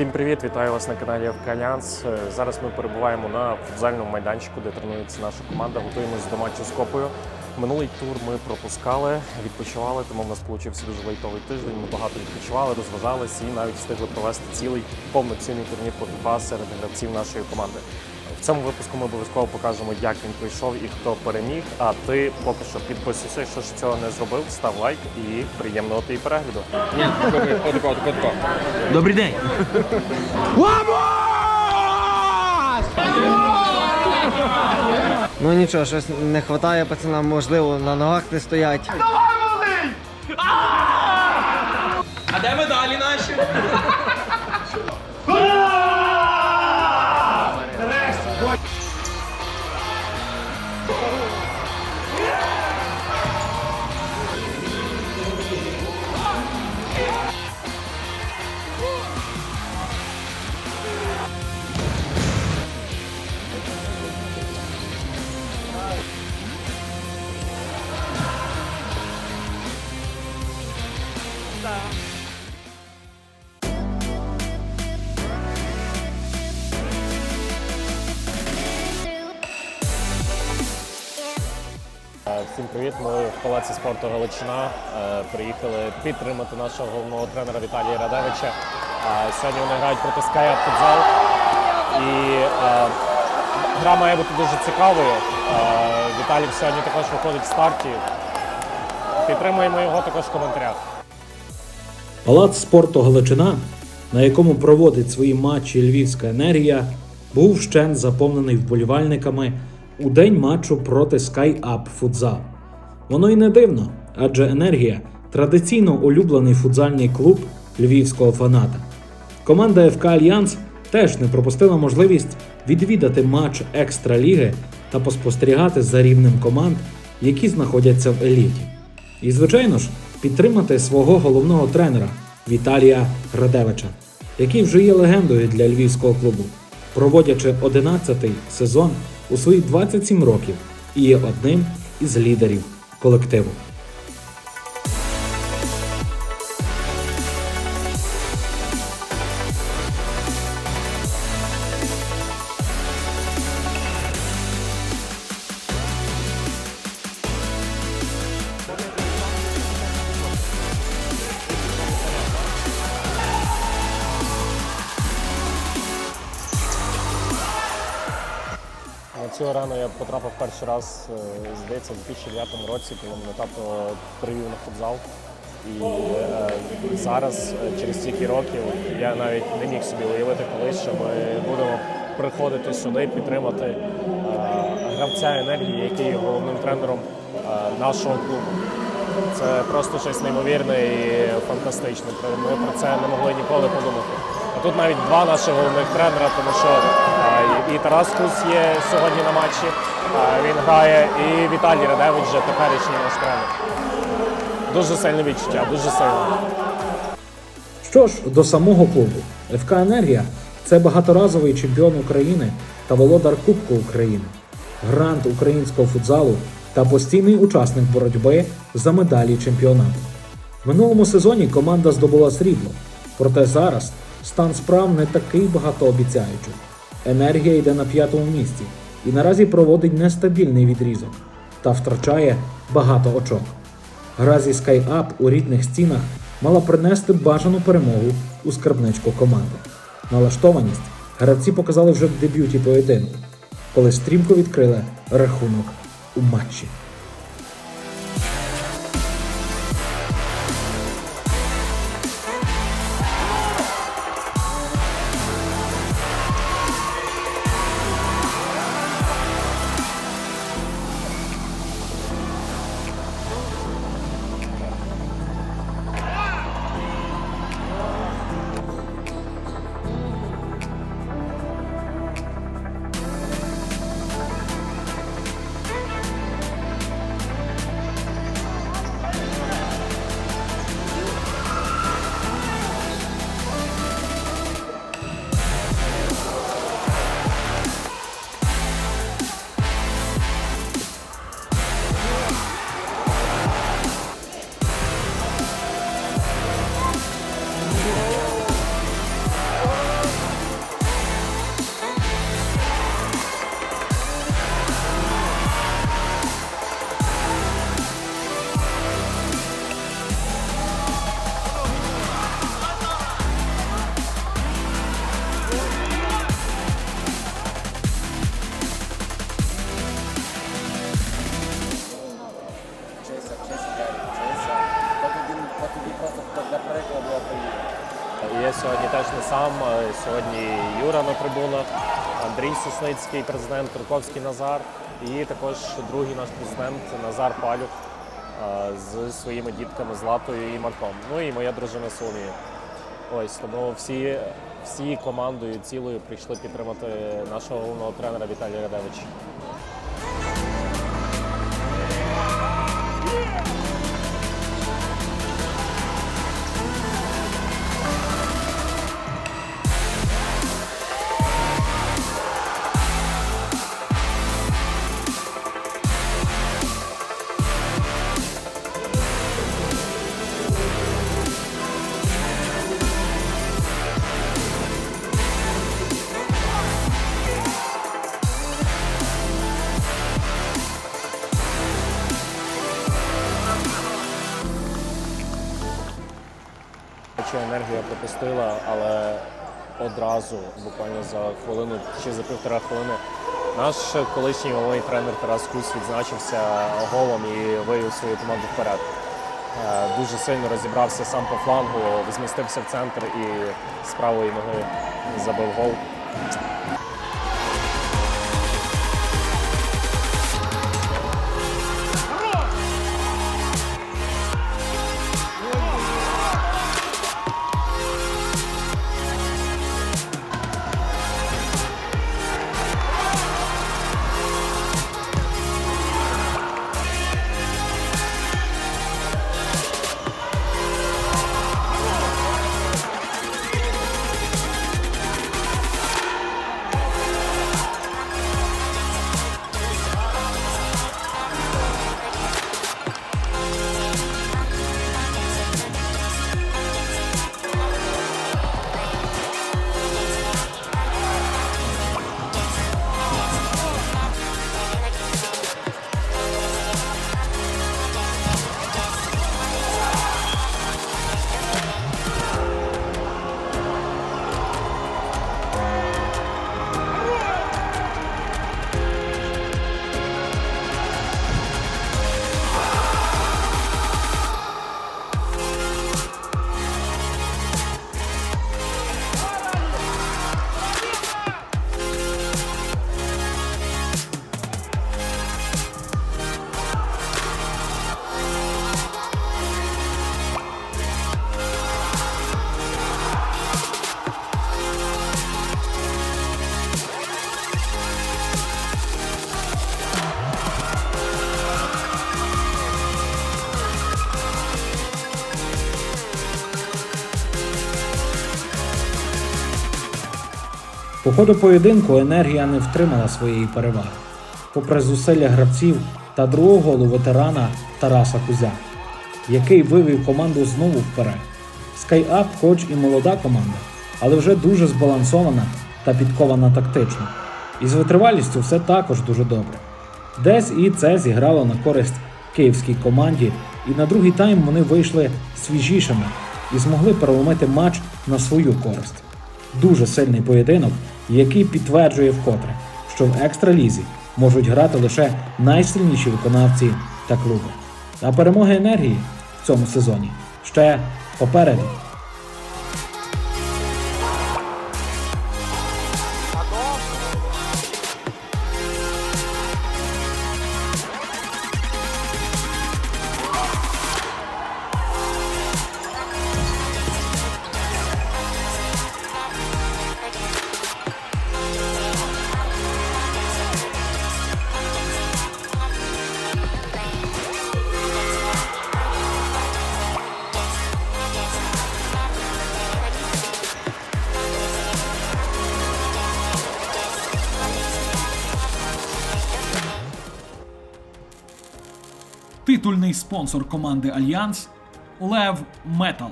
Всім привіт! Вітаю вас на каналі Авкалянс. Е, Зараз ми перебуваємо на футзальному майданчику, де тренується наша команда. Готуємось до матчу з копою. Минулий тур ми пропускали, відпочивали, тому в нас вийшов дуже лайтовий тиждень. Ми багато відпочивали, розважалися і навіть встигли провести цілий повноцінний турнір по FIFA серед гравців нашої команди. В цьому випуску ми обов'язково покажемо, як він пройшов і хто переміг. А ти поки що підписуйся, якщо ж цього не зробив, став лайк і приємного тобі перегляду. Ні. Добрий день. Ну нічого, щось не вистачає пацанам, можливо, на ногах не стоять. А де медалі наші? Всім привіт! Ми в палаці спорту Галичина е, приїхали підтримати нашого головного тренера Віталія Радевича. Е, Сьогодні вони грають проти Sky футзал. І е, гра має бути дуже цікавою. Віталік сьогодні також виходить в старті. Підтримуємо його також в коментарях. Палац спорту Галичина, на якому проводить свої матчі Львівська енергія, був вщент заповнений вболівальниками у день матчу проти Sky Up Футзал. Воно й не дивно, адже енергія традиційно улюблений футзальний клуб львівського фаната. Команда ФК Альянс теж не пропустила можливість відвідати матч екстраліги та поспостерігати за рівнем команд, які знаходяться в еліті. І, звичайно ж, підтримати свого головного тренера Віталія Радевича, який вже є легендою для львівського клубу, проводячи 11-й сезон у свої 27 років і є одним із лідерів колективу. Цю арену я потрапив перший раз, е, здається, у 2009 році, коли мене тато привів на футзал. І е, зараз, е, через стільки років, я навіть не міг собі уявити колись, що ми будемо приходити сюди, підтримати гравця енергії, який є головним тренером нашого клубу. Це просто щось неймовірне і фантастичне. Ми про це не могли ніколи подумати. Тут навіть два наші головних тренера, тому що і Тарас Кус є сьогодні на матчі. Він грає, і Віталій Радевич вже теперішній наш тренер. Дуже сильне відчуття, дуже сильне. Що ж до самого клубу, ФК Енергія це багаторазовий чемпіон України та володар Кубку України, грант українського футзалу та постійний учасник боротьби за медалі чемпіонату. В минулому сезоні команда здобула срібло, проте зараз стан справ не такий багатообіцяючий. Енергія йде на п'ятому місці і наразі проводить нестабільний відрізок та втрачає багато очок. Гра зі SkyUp у рідних стінах мала принести бажану перемогу у скарбничку команди. Налаштованість гравці показали вже в дебюті поєдинку, коли стрімко відкрили рахунок у матчі. Сьогодні Юра на трибунах, Андрій Сосницький, президент Турковський Назар, і також другий наш президент Назар Палюх е, з своїми дітками Златою і Марком. Ну і моя дружина Соломія. Ось тому всі, всі командою цілою прийшли підтримати нашого головного тренера Віталія Радевича. Хоча енергія пропустила, але одразу, буквально за хвилину чи за півтора хвилини, наш колишній головний тренер Тарас Кус відзначився голом і вивів свою команду вперед. Е, Дуже сильно розібрався сам по флангу, змістився в центр і з правої ноги забив гол. По ходу поєдинку енергія не втримала своєї переваги, попри зусилля гравців та другого голу ветерана Тараса Кузя, який вивів команду знову вперед. SkyUp хоч і молода команда, але вже дуже збалансована та підкована тактично. І з витривалістю все також дуже добре. Десь і це зіграло на користь київській команді, і на другий тайм вони вийшли свіжішими і змогли переломити матч на свою користь. Дуже сильний поєдинок, який підтверджує вкотре, що в екстралізі можуть грати лише найсильніші виконавці та клуби. А перемоги енергії в цьому сезоні ще попереду. Титульний спонсор команди Альянс Лев Метал.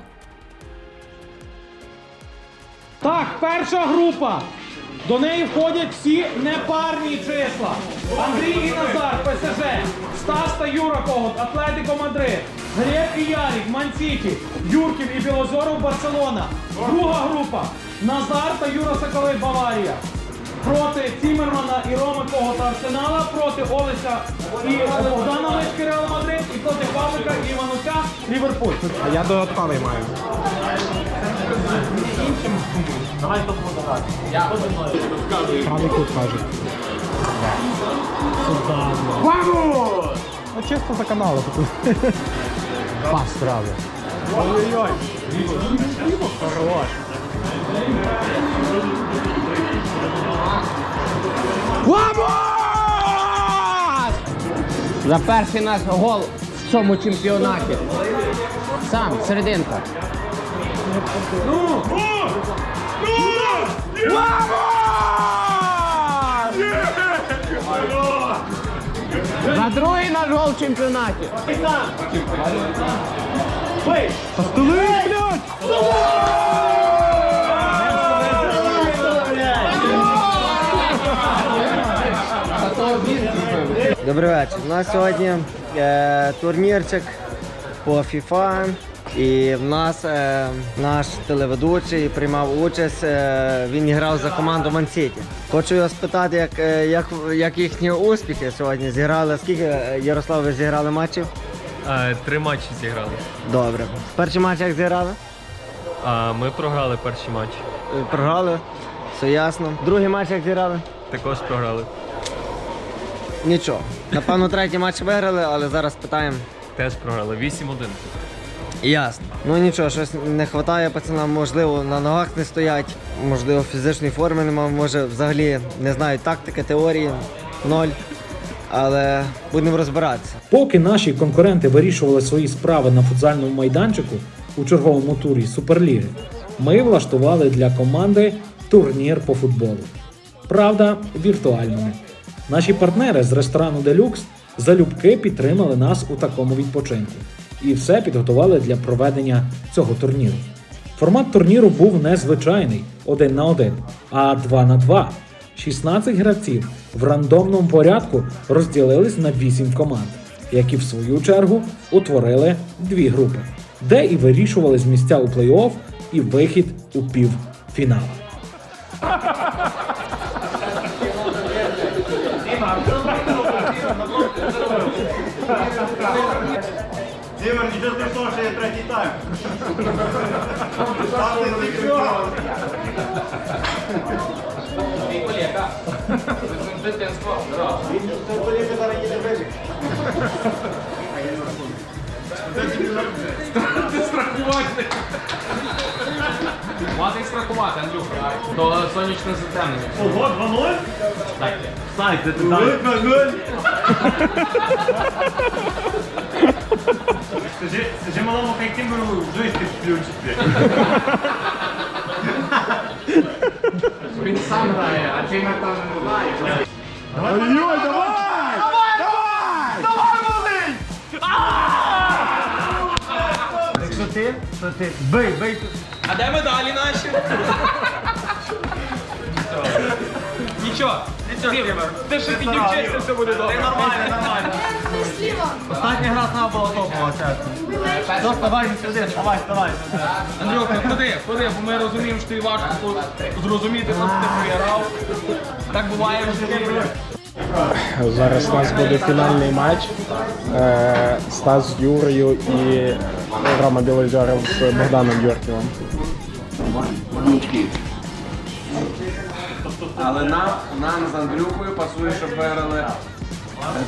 Так, перша група. До неї входять всі непарні числа. Андрій і Назар, ПСЖ, Стас та Юра Когут, Атлетико Мадрид, Глеб і Ярік, Мансіті, Юрків і Білозоров, Барселона. Друга група. Назар та Юра Соколи, Баварія. Проти Цімермана і Роми Когота Арсенала, проти Олеся і Богдана Лички Реал Мадрид і проти Павлика і Іванука Ліверпуль. А я додатковий маю. Правий кут каже. Ваму! Ну чисто за каналу. Пас сразу. Ой-ой-ой. Хорош. За перший наш гол в цьому чемпіонаті. Сам, серединка. За другий наш гол в чемпіонаті. Столи, блядь! Добрий вечір. У нас сьогодні е, турнірчик по FIFA. І в нас е, наш телеведучий приймав участь. Е, він грав за команду Ман-Сіті. Хочу його спитати, як, е, як, як їхні успіхи сьогодні зіграли. Скільки е, Ярослав, ви зіграли матчів? Е, Три матчі зіграли. Добре. Перший матч як зіграли? А ми програли перший матч. Е, Програли. Все ясно. Другий матч як зіграли? Також програли. Нічого. Напевно, третій матч виграли, але зараз питаємо. Теж програли. 8-1. Ясно. Ну нічого, щось не вистачає пацанам, можливо, на ногах не стоять, можливо, фізичної форми немає, може взагалі не знають тактики, теорії, ноль. Але будемо розбиратися. Поки наші конкуренти вирішували свої справи на футзальному майданчику у черговому турі Суперліги, ми влаштували для команди турнір по футболу. Правда, віртуальному. Наші партнери з ресторану Делюкс залюбки підтримали нас у такому відпочинку і все підготували для проведення цього турніру. Формат турніру був незвичайний один на один, а 2 на 2. 16 гравців в рандомному порядку розділились на 8 команд, які в свою чергу утворили дві групи, де і вирішувались місця у плей-офф і вихід у півфінал. Дімер, нічого страшного, що є третій тайм. Стати з цього. Мій колега. Ставте нічого. Коліка зараз їде вилік. Мати страхувати, Андрюха. То сонячне затемнення. Ого, 2-0? Так. Сайт, це ти 0-0. Скажи, скажи малому, Тімберу джойстик включить. Він сам грає, а ти там не грає. Ой-ой, давай! Давай! Давай, малий! Якщо ти, то ти бий, бий. А де медалі наші? Нічого. Нічого. Ти ще підівчишся, все буде добре. Нормально, нормально. Остання гра сама була топова, чесно. Дос, давай сюди, давай, давай. Андрюха, ходи, ходи, бо ми розуміємо, що тобі важко тут зрозуміти, що ти програв. Так буває в житті. Зараз у нас буде фінальний матч. Е, Стас з Юрою і Рома Білозеров з Богданом Юрківим. Але нам, нам з Андрюхою пасує, щоб виграли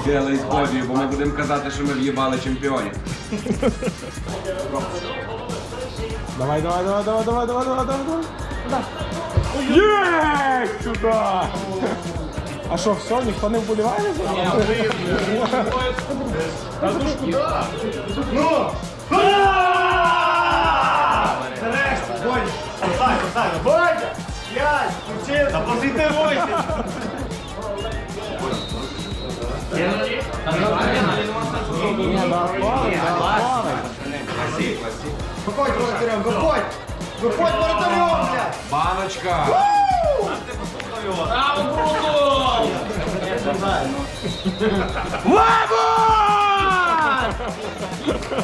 білий з Бодію, бо ми будемо казати, що ми в'їбали чемпіонів. Давай, давай, давай, давай, давай, давай, давай, давай. Є! Сюди! А що, все, ніхто не вболіває? Нарешті, Бодя. Остань, остань. Бодя! П'ять, включив. Та восім. Виходь, воротарем, виходь! Виходь, воротарем, блядь! Баночка!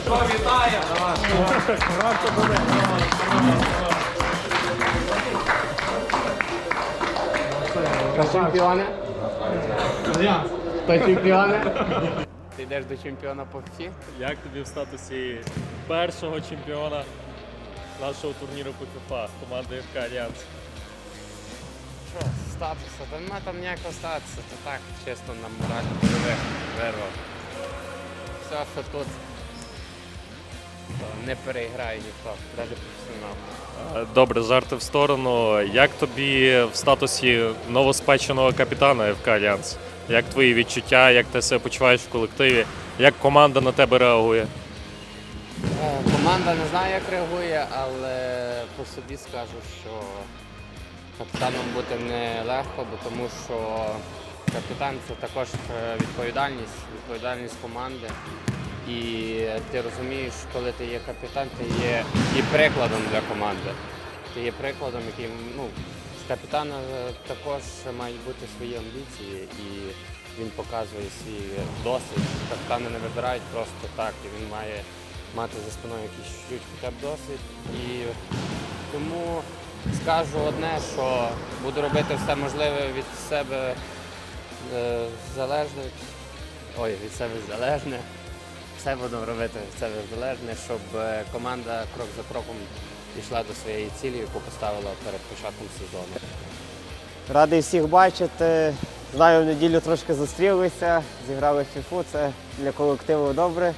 Що, вітає? Чемпіони. Хто чемпіони? Ти йдеш до чемпіона по всі? Як тобі в статусі першого чемпіона нашого турніру по FIFA команди ФК Альянс? Що, статусу? Та нема там ніякого статусу, то так, чисто на морально бойових вирвав. Все, що тут, то не переіграє ніхто, навіть професіонал. Е, Добре, жарти в сторону. Як тобі в статусі новоспеченого капітана ФК Альянс? Як твої відчуття, як ти себе почуваєш в колективі? Як команда на тебе реагує? Е, Команда не знаю, як реагує, але по собі скажу, що капітаном бути не легко, бо тому що капітан це також е, відповідальність, відповідальність команди. І ти розумієш, коли ти є капітан, ти є і прикладом для команди. Ти є прикладом, яким ну, капітана е, також мають бути свої амбіції, і він показує свій досвід. Капітани не вибирають просто так, і він має мати за спиною якийсь чуть хоча б досвід. І тому скажу одне, що буду робити все можливе від себе е, залежне. Ой, від себе залежне. Все буду робити від себе залежне, щоб е, команда крок за кроком йшла до своєї цілі, яку поставила перед початком сезону. Радий всіх бачити. Знаю, в неділю трошки зустрілися, зіграли фіфу, це для колективу добре.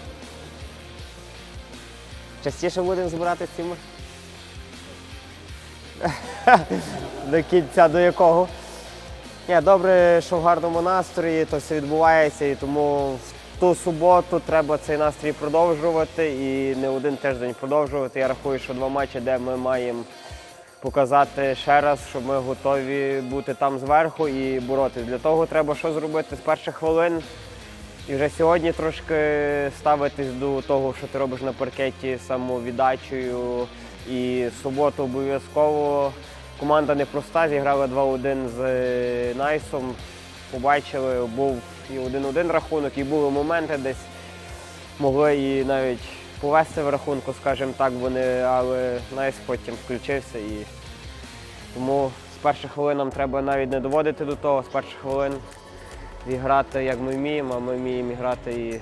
Частіше будемо збирати з. До кінця до якого? Ні, добре, що в гарному настрої, то все відбувається, і тому ту суботу треба цей настрій продовжувати і не один тиждень продовжувати. Я рахую, що два матчі, де ми маємо показати ще раз, що ми готові бути там зверху і боротися. Для того треба що зробити з перших хвилин. І вже сьогодні трошки ставитись до того, що ти робиш на паркеті самовіддачею. І суботу обов'язково команда непроста, зіграла 2-1 з Найсом. Побачили, був і 1-1 рахунок, і були моменти десь могли і навіть повести в рахунку, скажімо так, вони, але Найс потім включився і тому з перших хвилин нам треба навіть не доводити до того, з перших хвилин грати, як ми вміємо, а ми вміємо грати і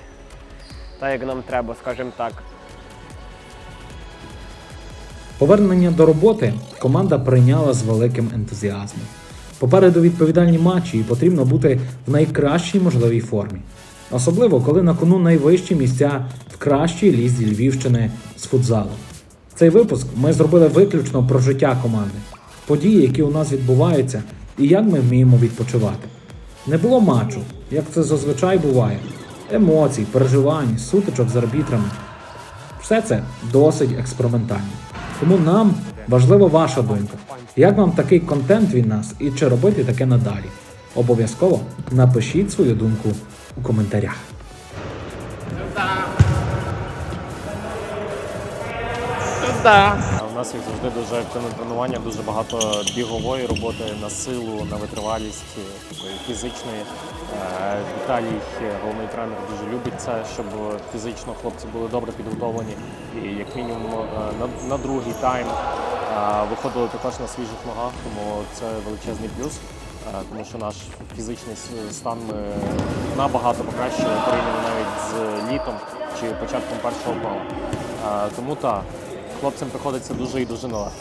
так, як нам треба, скажімо так. Повернення до роботи команда прийняла з великим ентузіазмом. Попереду відповідальні матчі і потрібно бути в найкращій можливій формі. Особливо, коли на кону найвищі місця в кращій лізі Львівщини з футзалу. Цей випуск ми зробили виключно про життя команди, події, які у нас відбуваються, і як ми вміємо відпочивати. Не було матчу, як це зазвичай буває. Емоцій, переживань, сутичок з арбітрами. Все це досить експериментально. Тому нам важлива ваша думка. Як вам такий контент від нас і чи робити таке надалі? Обов'язково напишіть свою думку у коментарях. Сюда. У нас як завжди дуже активне тренування, дуже багато бігової роботи на силу, на витривалість, фізичної. Е, Віталій, е, головний тренер, дуже любить це, щоб фізично хлопці були добре підготовлені. І як мінімум е, на, на другий тайм виходили також на свіжих ногах, тому це величезний плюс. Тому що наш фізичний стан ми набагато покращили порівняно навіть з літом чи початком першого. Е, Тому так, хлопцям приходиться дуже і дуже нелегко.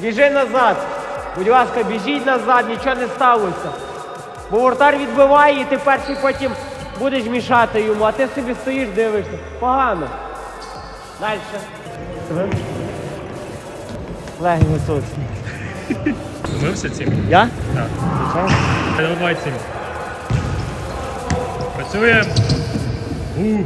Біжи назад. Будь ласка, біжіть назад, нічого не сталося. Бо воротар відбиває, і ти перший потім будеш мішати йому, а ти собі стоїш, дивишся. Погано. Далі. Легень висоцький. Вмився цим? Я? Так. Давай цим. Працюємо. У.